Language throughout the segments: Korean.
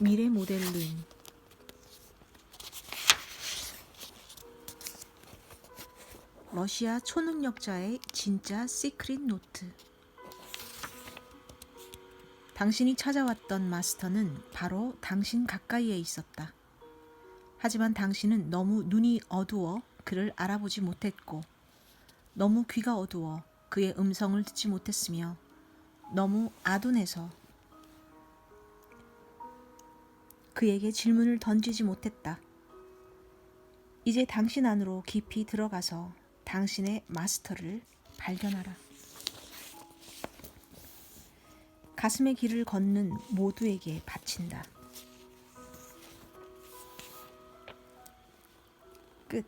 미래 모델링 러시아 초능력자의 진짜 시크릿 노트 당신이 찾아왔던 마스터는 바로 당신 가까이에 있었다. 하지만 당신은 너무 눈이 어두워 그를 알아보지 못했고 너무 귀가 어두워 그의 음성을 듣지 못했으며 너무 아둔해서 그에게 질문을 던지지 못했다. 이제 당신 안으로 깊이 들어가서 당신의 마스터를 발견하라. 가슴의 길을 걷는 모두에게 바친다. 끝.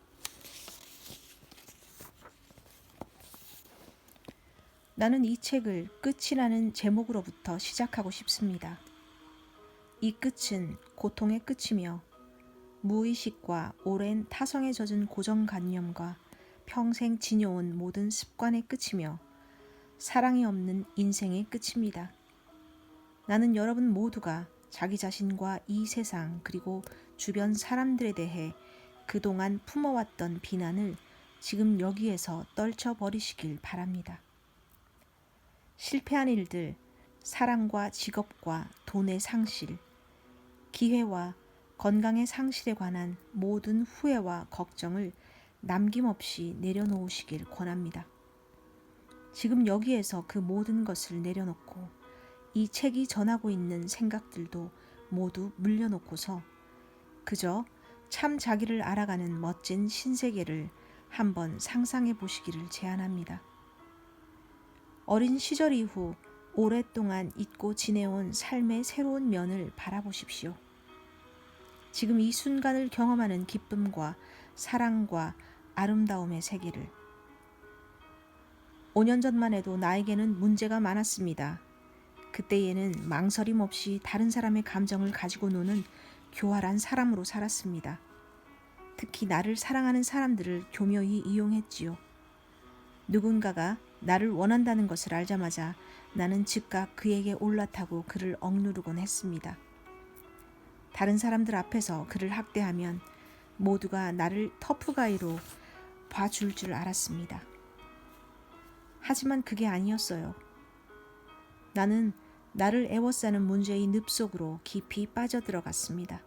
나는 이 책을 끝이라는 제목으로부터 시작하고 싶습니다. 이 끝은 고통의 끝이며 무의식과 오랜 타성에 젖은 고정관념과 평생 지녀온 모든 습관의 끝이며 사랑이 없는 인생의 끝입니다. 나는 여러분 모두가 자기 자신과 이 세상 그리고 주변 사람들에 대해 그동안 품어왔던 비난을 지금 여기에서 떨쳐버리시길 바랍니다. 실패한 일들, 사랑과 직업과 돈의 상실, 기회와 건강의 상실에 관한 모든 후회와 걱정을 남김없이 내려놓으시길 권합니다. 지금 여기에서 그 모든 것을 내려놓고 이 책이 전하고 있는 생각들도 모두 물려놓고서 그저 참 자기를 알아가는 멋진 신세계를 한번 상상해 보시기를 제안합니다. 어린 시절 이후 오랫동안 잊고 지내온 삶의 새로운 면을 바라보십시오. 지금 이 순간을 경험하는 기쁨과 사랑과 아름다움의 세계를 5년 전만 해도 나에게는 문제가 많았습니다. 그때에는 망설임 없이 다른 사람의 감정을 가지고 노는 교활한 사람으로 살았습니다. 특히 나를 사랑하는 사람들을 교묘히 이용했지요. 누군가가 나를 원한다는 것을 알자마자 나는 즉각 그에게 올라타고 그를 억누르곤 했습니다. 다른 사람들 앞에서 그를 학대하면 모두가 나를 터프가이로 봐줄 줄 알았습니다. 하지만 그게 아니었어요. 나는 나를 애워싸는 문제의 늪 속으로 깊이 빠져들어갔습니다.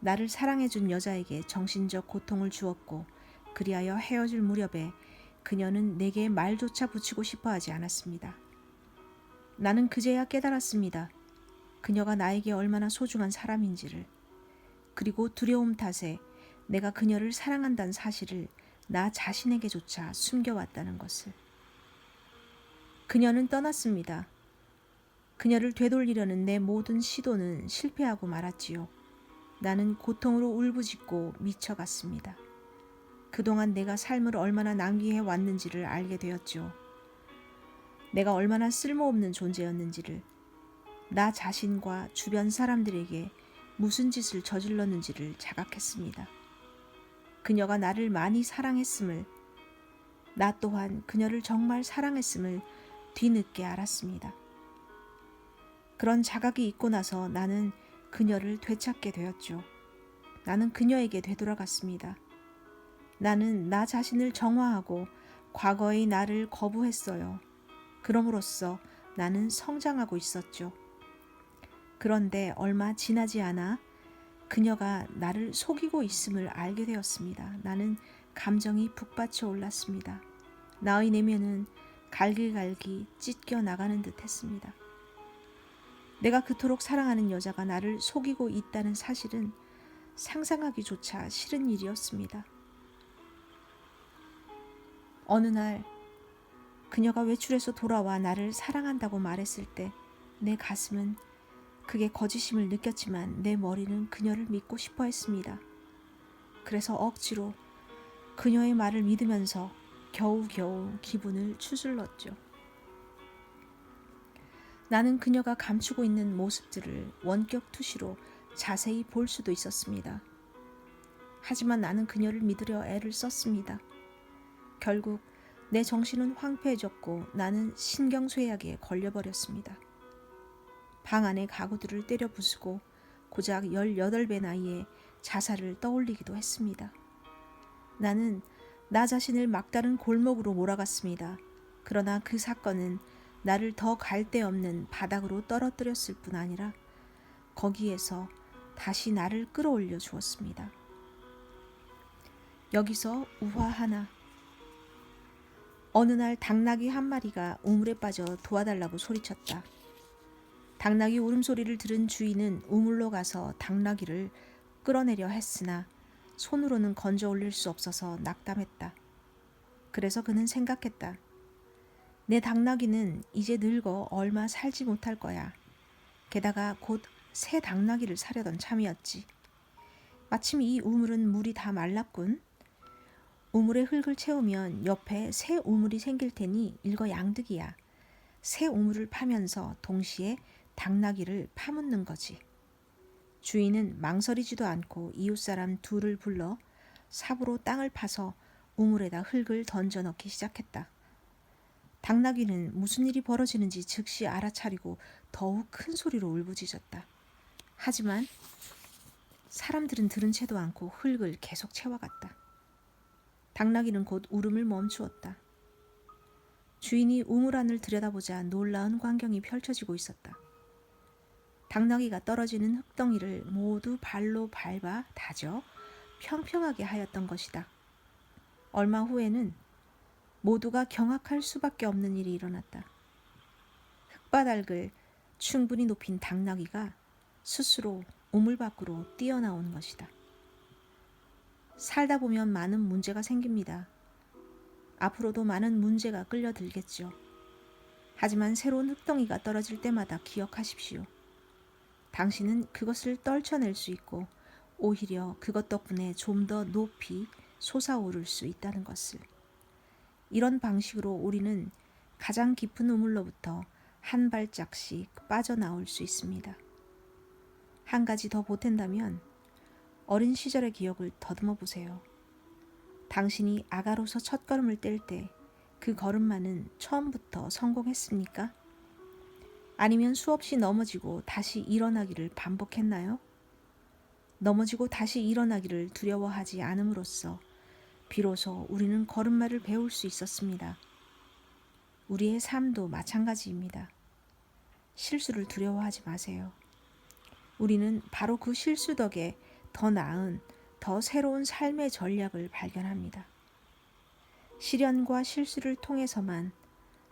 나를 사랑해준 여자에게 정신적 고통을 주었고 그리하여 헤어질 무렵에 그녀는 내게 말조차 붙이고 싶어 하지 않았습니다. 나는 그제야 깨달았습니다. 그녀가 나에게 얼마나 소중한 사람인지를 그리고 두려움 탓에 내가 그녀를 사랑한다는 사실을 나 자신에게조차 숨겨왔다는 것을. 그녀는 떠났습니다. 그녀를 되돌리려는 내 모든 시도는 실패하고 말았지요. 나는 고통으로 울부짖고 미쳐갔습니다. 그동안 내가 삶을 얼마나 낭비해 왔는지를 알게 되었죠. 내가 얼마나 쓸모없는 존재였는지를, 나 자신과 주변 사람들에게 무슨 짓을 저질렀는지를 자각했습니다. 그녀가 나를 많이 사랑했음을, 나 또한 그녀를 정말 사랑했음을 뒤늦게 알았습니다. 그런 자각이 있고 나서 나는 그녀를 되찾게 되었죠. 나는 그녀에게 되돌아갔습니다. 나는 나 자신을 정화하고 과거의 나를 거부했어요. 그럼으로써 나는 성장하고 있었죠. 그런데 얼마 지나지 않아 그녀가 나를 속이고 있음을 알게 되었습니다. 나는 감정이 북받쳐 올랐습니다. 나의 내면은 갈기갈기 찢겨 나가는 듯 했습니다. 내가 그토록 사랑하는 여자가 나를 속이고 있다는 사실은 상상하기조차 싫은 일이었습니다. 어느 날 그녀가 외출해서 돌아와 나를 사랑한다고 말했을 때 내 가슴은 그게 거짓임을 느꼈지만 내 머리는 그녀를 믿고 싶어 했습니다. 그래서 억지로 그녀의 말을 믿으면서 겨우겨우 기분을 추슬렀죠. 나는 그녀가 감추고 있는 모습들을 원격 투시로 자세히 볼 수도 있었습니다. 하지만 나는 그녀를 믿으려 애를 썼습니다. 결국 내 정신은 황폐해졌고 나는 신경쇠약에 걸려버렸습니다. 방 안의 가구들을 때려 부수고 고작 18배 나이에 자살을 떠올리기도 했습니다. 나는 나 자신을 막다른 골목으로 몰아갔습니다. 그러나 그 사건은 나를 더 갈 데 없는 바닥으로 떨어뜨렸을 뿐 아니라 거기에서 다시 나를 끌어올려 주었습니다. 여기서 우화 하나. 어느 날 당나귀 한 마리가 우물에 빠져 도와달라고 소리쳤다. 당나귀 울음소리를 들은 주인은 우물로 가서 당나귀를 끌어내려 했으나 손으로는 건져 올릴 수 없어서 낙담했다. 그래서 그는 생각했다. 내 당나귀는 이제 늙어 얼마 살지 못할 거야. 게다가 곧 새 당나귀를 사려던 참이었지. 마침 이 우물은 물이 다 말랐군. 우물에 흙을 채우면 옆에 새 우물이 생길 테니 일거 양득이야. 새 우물을 파면서 동시에 당나귀를 파묻는 거지. 주인은 망설이지도 않고 이웃 사람 둘을 불러 삽으로 땅을 파서 우물에다 흙을 던져 넣기 시작했다. 당나귀는 무슨 일이 벌어지는지 즉시 알아차리고 더욱 큰 소리로 울부짖었다. 하지만 사람들은 들은 채도 않고 흙을 계속 채워갔다. 당나귀는 곧 울음을 멈추었다. 주인이 우물 안을 들여다보자 놀라운 광경이 펼쳐지고 있었다. 당나귀가 떨어지는 흙덩이를 모두 발로 밟아 다져 평평하게 하였던 것이다. 얼마 후에는 모두가 경악할 수밖에 없는 일이 일어났다. 흙바닥을 충분히 높인 당나귀가 스스로 우물 밖으로 뛰어나온 것이다. 살다 보면 많은 문제가 생깁니다. 앞으로도 많은 문제가 끌려들겠죠. 하지만 새로운 흙덩이가 떨어질 때마다 기억하십시오. 당신은 그것을 떨쳐낼 수 있고 오히려 그것 덕분에 좀 더 높이 솟아오를 수 있다는 것을. 이런 방식으로 우리는 가장 깊은 우물로부터 한 발짝씩 빠져나올 수 있습니다. 한 가지 더 보탠다면 어린 시절의 기억을 더듬어 보세요. 당신이 아가로서 첫 걸음을 뗄 때 그 걸음만은 처음부터 성공했습니까? 아니면 수없이 넘어지고 다시 일어나기를 반복했나요? 넘어지고 다시 일어나기를 두려워하지 않음으로써 비로소 우리는 걸음마를 배울 수 있었습니다. 우리의 삶도 마찬가지입니다. 실수를 두려워하지 마세요. 우리는 바로 그 실수 덕에 더 나은, 더 새로운 삶의 전략을 발견합니다. 시련과 실수를 통해서만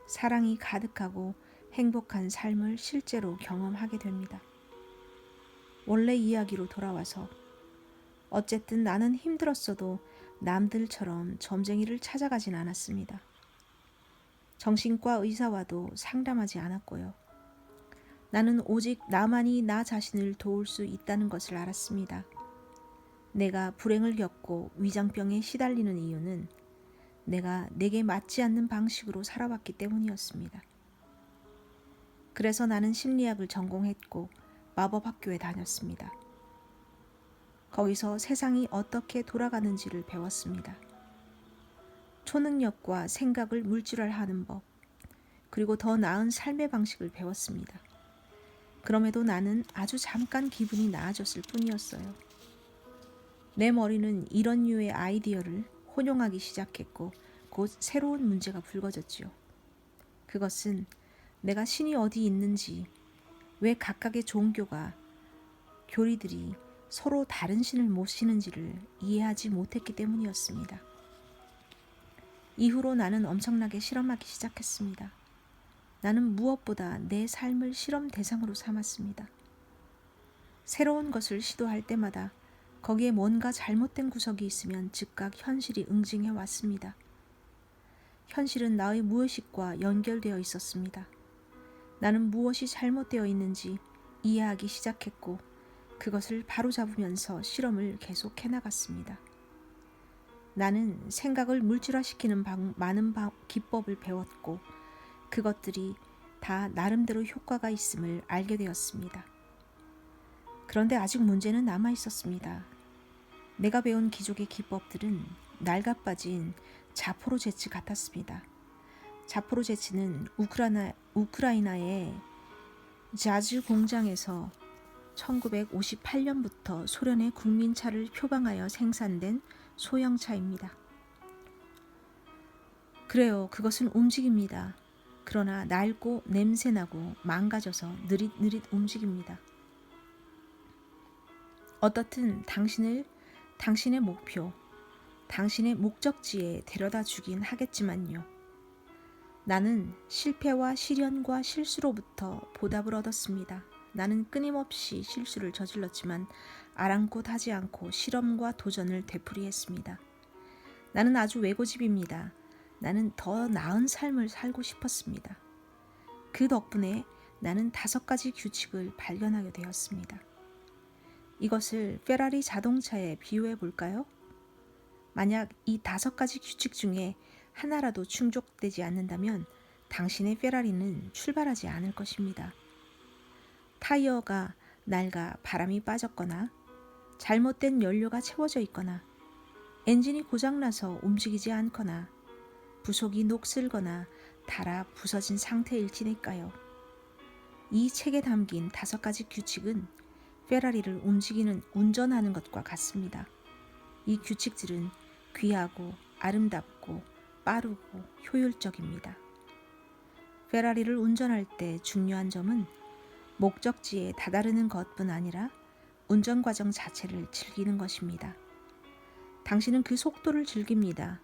사랑이 가득하고 행복한 삶을 실제로 경험하게 됩니다. 원래 이야기로 돌아와서 어쨌든 나는 힘들었어도 남들처럼 점쟁이를 찾아가진 않았습니다. 정신과 의사와도 상담하지 않았고요. 나는 오직 나만이 나 자신을 도울 수 있다는 것을 알았습니다. 내가 불행을 겪고 위장병에 시달리는 이유는 내가 내게 맞지 않는 방식으로 살아왔기 때문이었습니다. 그래서 나는 심리학을 전공했고 마법 학교에 다녔습니다. 거기서 세상이 어떻게 돌아가는지를 배웠습니다. 초능력과 생각을 물질화하는 법, 그리고 더 나은 삶의 방식을 배웠습니다. 그럼에도 나는 아주 잠깐 기분이 나아졌을 뿐이었어요. 내 머리는 이런 류의 아이디어를 혼용하기 시작했고 곧 새로운 문제가 불거졌지요. 그것은 내가 신이 어디 있는지, 왜 각각의 종교가 교리들이 서로 다른 신을 모시는지를 이해하지 못했기 때문이었습니다. 이후로 나는 엄청나게 실험하기 시작했습니다. 나는 무엇보다 내 삶을 실험 대상으로 삼았습니다. 새로운 것을 시도할 때마다 거기에 뭔가 잘못된 구석이 있으면 즉각 현실이 응징해 왔습니다. 현실은 나의 무의식과 연결되어 있었습니다. 나는 무엇이 잘못되어 있는지 이해하기 시작했고 그것을 바로잡으면서 실험을 계속해 나갔습니다. 나는 생각을 물질화시키는 방, 많은 방, 기법을 배웠고 그것들이 다 나름대로 효과가 있음을 알게 되었습니다. 그런데 아직 문제는 남아 있었습니다. 내가 배운 기족의 기법들은 낡아빠진 자포로제츠 같았습니다. 자포로제츠는 우크라이나, 우크라이나의 자즈 공장에서 1958년부터 소련의 국민차를 표방하여 생산된 소형차입니다. 그래요. 그것은 움직입니다. 그러나 낡고 냄새나고 망가져서 느릿느릿 움직입니다. 어떻든 당신을 당신의 목표, 당신의 목적지에 데려다 주긴 하겠지만요. 나는 실패와 시련과 실수로부터 보답을 얻었습니다. 나는 끊임없이 실수를 저질렀지만 아랑곳하지 않고 실험과 도전을 되풀이했습니다. 나는 아주 외고집입니다. 나는 더 나은 삶을 살고 싶었습니다. 그 덕분에 나는 다섯 가지 규칙을 발견하게 되었습니다. 이것을 페라리 자동차에 비유해 볼까요? 만약 이 다섯 가지 규칙 중에 하나라도 충족되지 않는다면 당신의 페라리는 출발하지 않을 것입니다. 타이어가 낡아 바람이 빠졌거나 잘못된 연료가 채워져 있거나 엔진이 고장나서 움직이지 않거나 부속이 녹슬거나 닳아 부서진 상태일지니까요. 이 책에 담긴 다섯 가지 규칙은 페라리를 움직이는 운전하는 것과 같습니다. 이 규칙들은 귀하고 아름답고 빠르고 효율적입니다. 페라리를 운전할 때 중요한 점은 목적지에 다다르는 것뿐 아니라 운전 과정 자체를 즐기는 것입니다. 당신은 그 속도를 즐깁니다.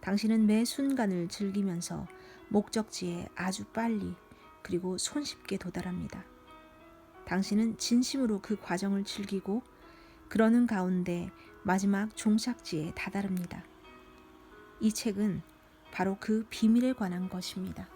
당신은 매 순간을 즐기면서 목적지에 아주 빨리 그리고 손쉽게 도달합니다. 당신은 진심으로 그 과정을 즐기고 그러는 가운데 마지막 종착지에 다다릅니다. 이 책은 바로 그 비밀에 관한 것입니다.